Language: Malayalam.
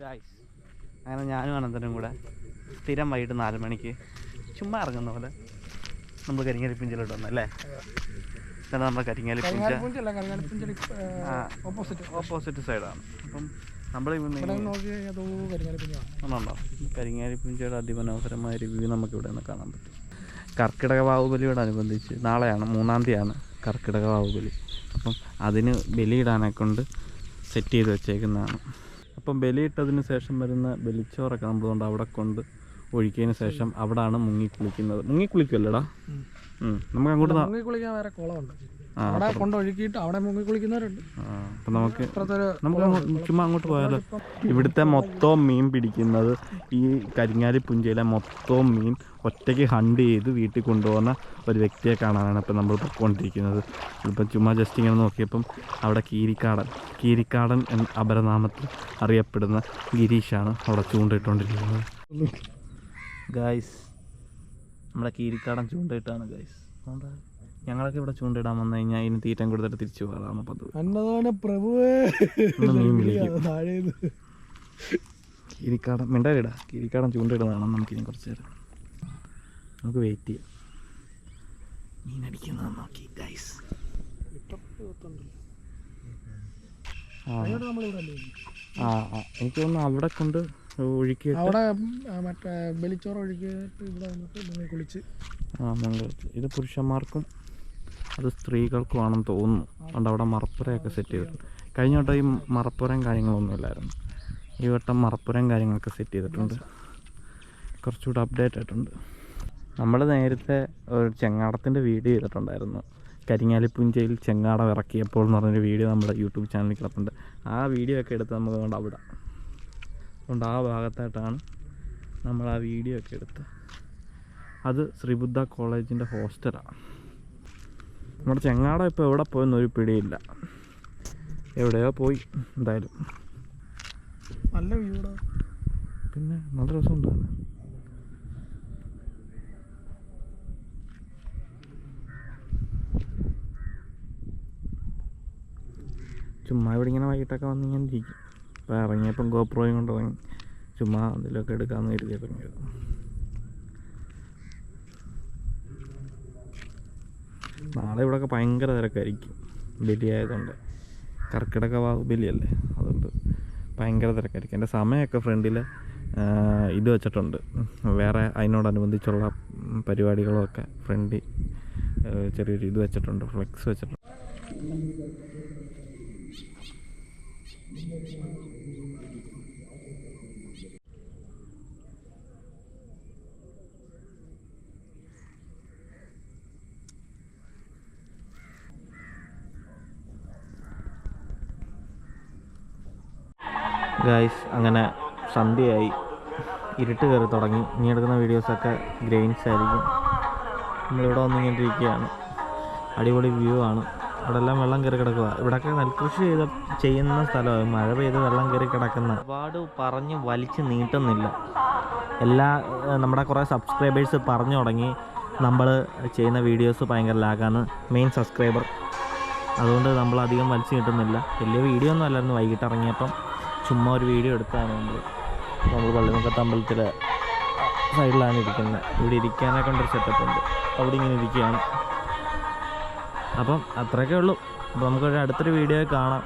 ഗായ്സ് അങ്ങനെ ഞാനും അനന്തനും കൂടെ സ്ഥിരം വൈകിട്ട് നാല് മണിക്ക് ചുമ്മാ ഇറങ്ങുന്ന പോലെ നമ്മൾ കരിങ്ങലിപ്പിഞ്ചിലോട്ട് വന്നു അല്ലേ? ഇതാണ് നമ്മുടെ കരിങ്ങാലി ആ. ഓപ്പോസിറ്റ് സൈഡാണ് അപ്പം നമ്മൾ ഒന്നുണ്ടോ കരിങ്ങാലി പിഞ്ചയുടെ അതിമനോഹരമായ ഒരു വ്യൂ നമുക്ക് ഇവിടെ നിന്ന് കാണാൻ പറ്റും. കർക്കിടക ബാഹുബലിയോടനുബന്ധിച്ച് നാളെയാണ് മൂന്നാം തീയതിയാണ് കർക്കിടക ബാഹുബലി അപ്പം അതിന് ബലിയിടാനെ കൊണ്ട് സെറ്റ് ചെയ്ത് വെച്ചേക്കുന്നതാണ്. അപ്പം ബലിയിട്ടതിന് ശേഷം വരുന്ന ബലിച്ചോറൊക്കെ നമ്മളുകൊണ്ട് അവിടെ കൊണ്ട് ഒഴിക്കതിന് ശേഷം അവിടാണ് മുങ്ങി കുളിക്കുന്നത്. മുങ്ങി കുളിക്കുമല്ലടാ. നമുക്ക് അങ്ങോട്ട് മുങ്ങി കുളിക്കാൻ വേറെ കുളമുണ്ട്. അവിടെ കൊണ്ട് ഒഴുക്കിയിട്ട് അവിടെ മുങ്ങി കുളിക്കുന്നവരുണ്ട്. അപ്പം നമുക്ക് നമുക്ക് അങ്ങോട്ട് ചുമ്മാ അങ്ങോട്ട് പോയാലോ? ഇവിടുത്തെ മൊത്തം മീൻ പിടിക്കുന്നത് ഈ കരിങ്ങാലി പുഞ്ചയിലെ മൊത്തം മീൻ ഒറ്റയ്ക്ക് ഹണ്ട് ചെയ്ത് വീട്ടിൽ കൊണ്ടുപോകുന്ന ഒരു വ്യക്തിയെ കാണാനാണ് ഇപ്പം നമ്മൾ പൊയ്ക്കൊണ്ടിരിക്കുന്നത്. ഇപ്പം ചുമ്മാ ജസ്റ്റ് ഇങ്ങനെ നോക്കിയപ്പം അവിടെ കീരിക്കാടൻ കീരിക്കാടൻ എന്ന അപരനാമത്തിൽ അറിയപ്പെടുന്ന ഗിരീഷാണ് അവിടെ ചൂണ്ടയിട്ടുകൊണ്ടിരിക്കുന്നത് ഗായ്സ് നമ്മുടെ കീരിക്കാടൻ ചൂണ്ടയിട്ടാണ് ഗായ്സ് ഞങ്ങളൊക്കെ ഇവിടെ ചൂണ്ടയിടാൻ വന്നു കഴിഞ്ഞാൽ ഇതിന് തീറ്റം കൊടുത്തിട്ട് തിരിച്ചു പോകാറാണ് പതിവ്. അന്നദാന പ്രഭുവേ. മീൻ വിളിക്കും. കിരിക്കാടൻ മിണ്ടാരിടാ കിരിക്കാടൻ ചൂണ്ടിടുന്നതാണ് നമുക്കിനി കുറച്ച് നേരം. നമുക്ക് വെയിറ്റ് ചെയ്യാം. മീനടിക്കുന്നത് നോക്കി ഗൈസ് ആ. ആ. എനിക്ക് തോന്നുന്നു അവിടെ കൊണ്ട് ഒഴുക്കിയിട്ട് അവിടെ മറ്റേ ബലിച്ചോറ് ഒഴുക്കിയിട്ട് ഇവിടെ വന്നിട്ട് കുളിച്ച്. ആ മംഗളത്തിൽ ഇത് പുരുഷന്മാർക്കും അത് സ്ത്രീകൾക്കുമാണെന്ന് തോന്നുന്നു. അതുകൊണ്ട് അവിടെ മറപ്പുരയൊക്കെ സെറ്റ് ചെയ്തിട്ടുണ്ട് കഴിഞ്ഞ വട്ടം ഈ മറപ്പുരയും കാര്യങ്ങളൊന്നും ഇല്ലായിരുന്നു. ഈ വട്ടം മറപ്പുരയും കാര്യങ്ങളൊക്കെ സെറ്റ് ചെയ്തിട്ടുണ്ട്. കുറച്ചുകൂടെ അപ്ഡേറ്റ് ആയിട്ടുണ്ട്. നമ്മൾ നേരത്തെ ഒരു ചെങ്ങാടത്തിന്റെ വീഡിയോ ചെയ്തിട്ടുണ്ടായിരുന്നു. കരിങ്ങാലിപ്പുഞ്ചയിൽ ചെങ്ങാടം ഇറക്കിയപ്പോൾ എന്ന് പറഞ്ഞൊരു വീഡിയോ നമ്മുടെ യൂട്യൂബ് ചാനലിൽ കിടപ്പുണ്ട് ആ വീഡിയോ ഒക്കെ എടുത്ത് നമുക്ക് കൊണ്ട് അവിടെ അതുകൊണ്ട് ആ ഭാഗത്തായിട്ടാണ് നമ്മൾ ആ വീഡിയോ ഒക്കെ എടുത്ത് അത് ശ്രീബുദ്ധ കോളേജിന്റെ ഹോസ്റ്റലാണ് നമ്മുടെ ചെങ്ങാടം ഇപ്പോൾ എവിടെ പോയെന്ന് ഒരു പിടിയില്ല. എവിടെയോ പോയി എന്തായാലും. നല്ല വ്യൂടാ പിന്നെ നല്ല രസമുണ്ട്. ചുമ്മാ ഇവിടെ ഇങ്ങനെ വൈകിട്ടൊക്കെ വന്ന് ഇങ്ങനെ ഇരിക്കും. ഇപ്പം ഇറങ്ങിയപ്പം ഗോപ്രോയും കൊണ്ട് ഇറങ്ങി ചുമ്മാ എന്തെങ്കിലുമൊക്കെ എടുക്കാമെന്ന് കരുതി നാളെ ഇവിടെയൊക്കെ ഭയങ്കര തിരക്കായിരിക്കും. ബലി ആയതുകൊണ്ട് കർക്കിടക ബലിയല്ലേ? അതുകൊണ്ട് ഭയങ്കര തിരക്കായിരിക്കും. എന്റെ സമയമൊക്കെ ഫ്രണ്ടിൽ ഇത് വെച്ചിട്ടുണ്ട്. വേറെ അതിനോടനുബന്ധിച്ചുള്ള പരിപാടികളൊക്കെ ഫ്രണ്ടിൽ ചെറിയൊരു ഇത് വെച്ചിട്ടുണ്ട് ഫ്ലെക്സ് വെച്ചിട്ടുണ്ട്. ഗായ്സ് അങ്ങനെ സന്ധ്യയായി. ഇരുട്ട് കയറി തുടങ്ങി. ഇനി എടുക്കുന്ന വീഡിയോസൊക്കെ ഗ്രെയിൻസ് ആയിരിക്കും. നമ്മളിവിടെ വന്നിങ്ങനെ അടിപൊളി വ്യൂ ആണ്. അവിടെ എല്ലാം വെള്ളം കയറി കിടക്കുക ഇവിടെയൊക്കെ നെൽകൃഷി ചെയ്ത ചെയ്യുന്ന സ്ഥലമാണ് മഴ പെയ്ത് വെള്ളം കയറി കിടക്കുന്ന. ഒരുപാട് പറഞ്ഞ് വലിച്ച് നീട്ടുന്നില്ല. എല്ലാ നമ്മുടെ കുറേ സബ്സ്ക്രൈബേഴ്സ് പറഞ്ഞു തുടങ്ങി. നമ്മൾ ചെയ്യുന്ന വീഡിയോസ് ഭയങ്കര ലാഗാണ്. മെയിൻ സബ്സ്ക്രൈബർ അതുകൊണ്ട് നമ്മളധികം വലിച്ചു കിട്ടുന്നില്ല വലിയ വീഡിയോ ഒന്നും അല്ലായിരുന്നു വൈകിട്ട് ഇറങ്ങിയപ്പം. ചുമ്മാ ഒരു വീഡിയോ എടുത്താണ് നമ്മൾ നമ്മൾ പള്ളിമുക്കത്ത് അമ്പലത്തിലെ സൈഡിലാണ് ഇരിക്കുന്നത് ഇവിടെ ഇരിക്കാനെ കൊണ്ടൊരു സെറ്റപ്പ് ഉണ്ട്. അവിടെ ഇങ്ങനെ ഇരിക്കുകയാണ്. അപ്പം അത്രയൊക്കെ ഉള്ളൂ. അപ്പോൾ നമുക്കൊരു അടുത്തൊരു വീഡിയോ കാണാം.